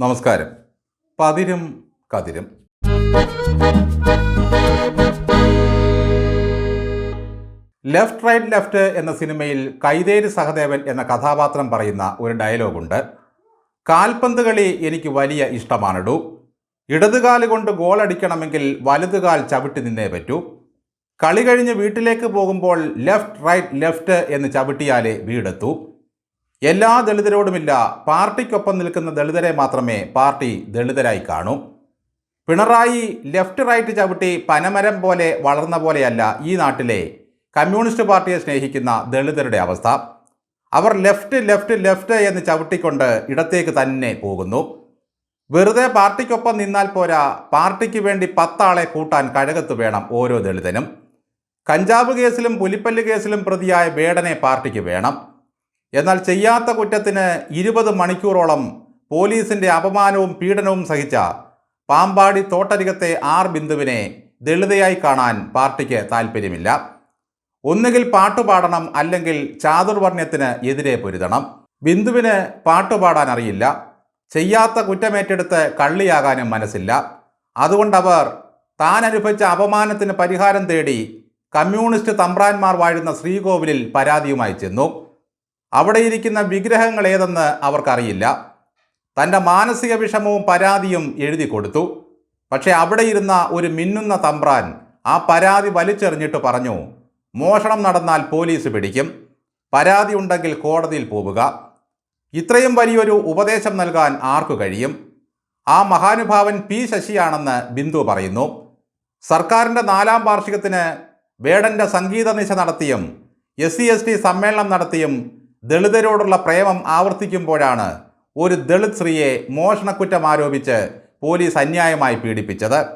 നമസ്കാരം. പതിരും കതിരും. ലെഫ്റ്റ് റൈറ്റ് ലെഫ്റ്റ് എന്ന സിനിമയിൽ കൈതേരി സഹദേവൻ എന്ന കഥാപാത്രം പറയുന്ന ഒരു ഡയലോഗുണ്ട്. കാൽപന്ത് കളി എനിക്ക് വലിയ ഇഷ്ടമാണിടൂ. ഇടതുകാൽ കൊണ്ട് ഗോൾ അടിക്കണമെങ്കിൽ വലതുകാൽ ചവിട്ടി നിന്നേ പറ്റൂ. കളി കഴിഞ്ഞ് വീട്ടിലേക്ക് പോകുമ്പോൾ ലെഫ്റ്റ് റൈറ്റ് ലെഫ്റ്റ് എന്ന് ചവിട്ടിയാലേ വീടെത്തൂ. എല്ലാ ദളിതരോടുമില്ല. പാർട്ടിക്കൊപ്പം നിൽക്കുന്ന ദളിതരെ മാത്രമേ പാർട്ടി ദളിതരായി കാണൂ. പിണറായി ലെഫ്റ്റ് റൈറ്റ് ചവിട്ടി പനമരം പോലെ വളർന്ന പോലെയല്ല ഈ നാട്ടിലെ കമ്മ്യൂണിസ്റ്റ് പാർട്ടിയെ സ്നേഹിക്കുന്ന ദളിതരുടെ അവസ്ഥ. അവർ ലെഫ്റ്റ് ലെഫ്റ്റ് ലെഫ്റ്റ് എന്ന് ചവിട്ടിക്കൊണ്ട് ഇടത്തേക്ക് തന്നെ പോകുന്നു. വെറുതെ പാർട്ടിക്കൊപ്പം നിന്നാൽ പോരാ. പാർട്ടിക്ക് വേണ്ടി പത്താളെ കൂട്ടാൻ കഴകത്ത് വേണം ഓരോ ദളിതനും. കഞ്ചാവ് കേസിലും പുലിപ്പല്ല് കേസിലും പ്രതിയായ വേടനെ പാർട്ടിക്ക് വേണം. എന്നാൽ ചെയ്യാത്ത കുറ്റത്തിന് ഇരുപത് മണിക്കൂറോളം പോലീസിന്റെ അപമാനവും പീഡനവും സഹിച്ച പാമ്പാടി തോട്ടരികത്തെ ആർ ബിന്ദുവിനെ ദളിതയായി കാണാൻ പാർട്ടിക്ക് താല്പര്യമില്ല ഒന്നുകിൽ പാട്ടുപാടണം അല്ലെങ്കിൽ ചാതുർവർണയത്തിന് എതിരെ പൊരുതണം. ബിന്ദുവിന് പാട്ടുപാടാൻ അറിയില്ല. ചെയ്യാത്ത കുറ്റമേറ്റെടുത്ത് കള്ളിയാകാനും മനസ്സില്ല. അതുകൊണ്ടവർ താൻ അനുഭവിച്ച അപമാനത്തിന് പരിഹാരം തേടി കമ്മ്യൂണിസ്റ്റ് തമ്പ്രാന്മാർ വാഴുന്ന ശ്രീകോവിലിൽ പരാതിയുമായി ചെന്നു. അവിടെ ഇരിക്കുന്ന വിഗ്രഹങ്ങൾ ഏതെന്ന് അവർക്കറിയില്ല. തന്റെ മാനസിക വിഷമവും പരാതിയും എഴുതി കൊടുത്തു. പക്ഷേ അവിടെ ഇരുന്ന ഒരു മിന്നുന്ന തമ്പ്രാൻ ആ പരാതി വലിച്ചെറിഞ്ഞിട്ട് പറഞ്ഞു മോഷണം നടന്നാൽ പോലീസ് പിടിക്കും. പരാതി ഉണ്ടെങ്കിൽ കോടതിയിൽ പോവുക. ഇത്രയും വലിയൊരു ഉപദേശം നൽകാൻ ആർക്കു കഴിയും? ആ മഹാനുഭാവൻ പി. ശശിയാണെന്ന് ബിന്ദു പറയുന്നു. സർക്കാരിന്റെ നാലാം വാർഷികത്തിന് വേടന്റെ സംഗീത നിശ നടത്തിയും എസ് സി എസ് ടി സമ്മേളനം നടത്തിയും ദളിതരോടുള്ള പ്രേമം ആവർത്തിക്കുമ്പോഴാണ് ഒരു ദളിത് സ്ത്രീയെ മോഷണക്കുറ്റം ആരോപിച്ച് പോലീസ് അന്യായമായി പീഡിപ്പിച്ചത്.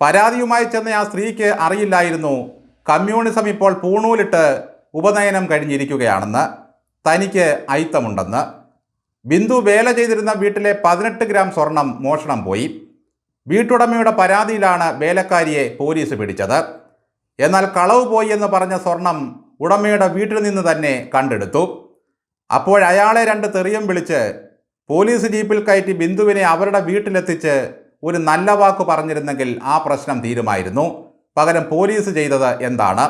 പരാതിയുമായി ചെന്ന ആ സ്ത്രീക്ക് അറിയില്ലായിരുന്നു. കമ്മ്യൂണിസം ഇപ്പോൾ പൂണൂലിട്ട് ഉപനയനം കഴിഞ്ഞിരിക്കുകയാണെന്ന്. തനിക്ക് അയിത്തമുണ്ടെന്ന്. ബിന്ദു വേല ചെയ്തിരുന്ന വീട്ടിലെ പതിനെട്ട് ഗ്രാം സ്വർണം മോഷണം പോയി. വീട്ടുടമയുടെ പരാതിയിലാണ് വേലക്കാരിയെ പോലീസ് പിടിച്ചത്. എന്നാൽ കളവ് പോയി എന്ന് പറഞ്ഞ സ്വർണം ഉടമയുടെ വീട്ടിൽ നിന്ന് തന്നെ കണ്ടെടുത്തു. അപ്പോൾ അയാളെ രണ്ട് തെറിയും വിളിച്ച് പോലീസ് ജീപ്പിൽ കയറ്റി ബിന്ദുവിനെ അവരുടെ വീട്ടിലെത്തിച്ച് ഒരു നല്ല വാക്ക് പറഞ്ഞിരുന്നെങ്കിൽ ആ പ്രശ്നം തീരുമായിരുന്നു. പകരം പോലീസ് ചെയ്തത് എന്താണ്?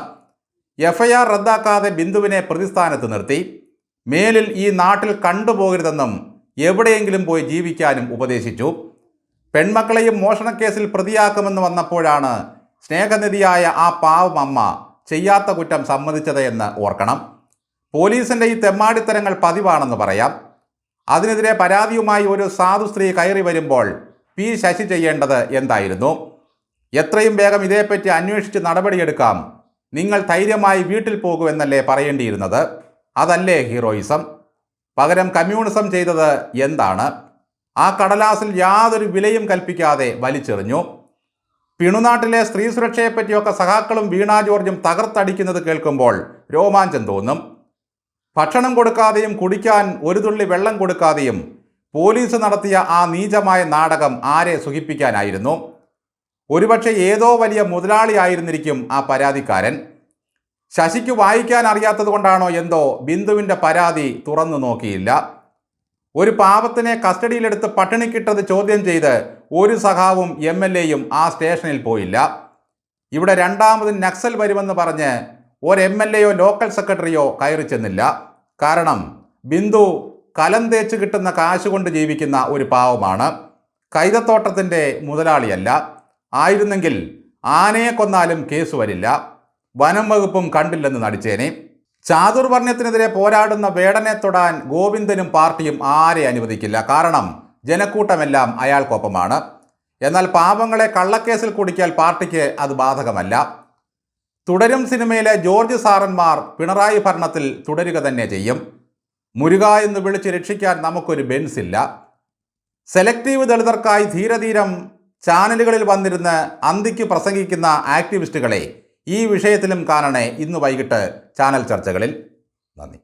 എഫ്ഐആർ റദ്ദാക്കാതെ ബിന്ദുവിനെ പ്രതിസ്ഥാനത്ത് നിർത്തി. മേലിൽ ഈ നാട്ടിൽ കണ്ടുപോകരുതെന്നും എവിടെയെങ്കിലും പോയി ജീവിക്കാനും ഉപദേശിച്ചു. പെൺമക്കളെയും മോഷണക്കേസിൽ പ്രതിയാക്കുമെന്ന് വന്നപ്പോഴാണ് സ്നേഹനിധിയായ ആ പാവം അമ്മ ചെയ്യാത്ത കുറ്റം സമ്മതിച്ചത് എന്ന് ഓർക്കണം. പോലീസിന്റെ ഈ തെമ്മാടിത്തരങ്ങൾ പതിവാണെന്ന് പറയാം. അതിനെതിരെ പരാതിയുമായി ഒരു സാധു സ്ത്രീ കയറി വരുമ്പോൾ പി ശശി ചെയ്യേണ്ടത് എന്തായിരുന്നു? എത്രയും വേഗം ഇതേപ്പറ്റി അന്വേഷിച്ച് നടപടിയെടുക്കാം. നിങ്ങൾ ധൈര്യമായി വീട്ടിൽ പോകുമെന്നല്ലേ പറയേണ്ടിയിരുന്നത്? അതല്ലേ ഹീറോയിസം? പകരം കമ്മ്യൂണിസം ചെയ്തത് എന്താണ്? ആ കടലാസിൽ യാതൊരു വിലയും കൽപ്പിക്കാതെ വലിച്ചെറിഞ്ഞു. പിണുനാട്ടിലെ സ്ത്രീ സുരക്ഷയെപ്പറ്റിയൊക്കെ സഹാക്കളും വീണാ ജോർജും തകർത്തടിക്കുന്നത് കേൾക്കുമ്പോൾ രോമാഞ്ചം തോന്നും. ഭക്ഷണം കൊടുക്കാതെയും കുടിക്കാൻ ഒരു തുള്ളി വെള്ളം കൊടുക്കാതെയും പോലീസ് നടത്തിയ ആ നീചമായ നാടകം ആരെ സുഖിപ്പിക്കാനായിരുന്നു? ഒരുപക്ഷെ ഏതോ വലിയ മുതലാളിയായിരുന്നിരിക്കും ആ പരാതിക്കാരൻ. ശശിക്ക് വായിക്കാൻ അറിയാത്തത് കൊണ്ടാണോ എന്തോ ബിന്ദുവിന്റെ പരാതി തുറന്നു നോക്കിയില്ല. ഒരു പാപത്തിനെ കസ്റ്റഡിയിലെടുത്ത് പട്ടിണിക്കിട്ടത് ചോദ്യം ചെയ്ത് ഒരു സഖാവും എം എൽ എയും ആ സ്റ്റേഷനിൽ പോയില്ല. ഇവിടെ രണ്ടാമത് നക്സൽ വരുമെന്ന് പറഞ്ഞ് ഒരു എം എൽ എയോ ലോക്കൽ സെക്രട്ടറിയോ കയറി ചെന്നില്ല. കാരണം ബിന്ദു കലം തേച്ച് കിട്ടുന്ന കാശ് കൊണ്ട് ജീവിക്കുന്ന ഒരു പാവമാണ്. കൈതത്തോട്ടത്തിന്റെ മുതലാളിയല്ല. ആയിരുന്നെങ്കിൽ ആനയെ കൊന്നാലും കേസ് വരില്ല. വനം വകുപ്പും കണ്ടില്ലെന്ന് നടിച്ചേനെ. ചാതുർവർണത്തിനെതിരെ പോരാടുന്ന വേടനെ തൊടാൻ ഗോവിന്ദനും പാർട്ടിയും ആരെ അനുവദിക്കില്ല. കാരണം ജനക്കൂട്ടമെല്ലാം അയാൾക്കൊപ്പമാണ്. എന്നാൽ പാവങ്ങളെ കള്ളക്കേസിൽ കുടിക്കാൽ പാർട്ടിക്ക് അത് ബാധകമല്ല. തുടരും സിനിമയിലെ ജോർജ് സാറന്മാർ പിണറായി ഭരണത്തിൽ തുടരുക തന്നെ ചെയ്യും. മുരുക എന്ന് വിളിച്ച് രക്ഷിക്കാൻ നമുക്കൊരു ബെൻസ് ഇല്ല സെലക്റ്റീവ് ദളിതർക്കായി ധീരധീരം ചാനലുകളിൽ വന്നിരുന്ന് അന്തിക്ക് പ്രസംഗിക്കുന്ന ആക്ടിവിസ്റ്റുകളെ ഈ വിഷയത്തിലും കാണണേ ഇന്ന് വൈകിട്ട് ചാനൽ ചർച്ചകളിൽ. നന്ദി.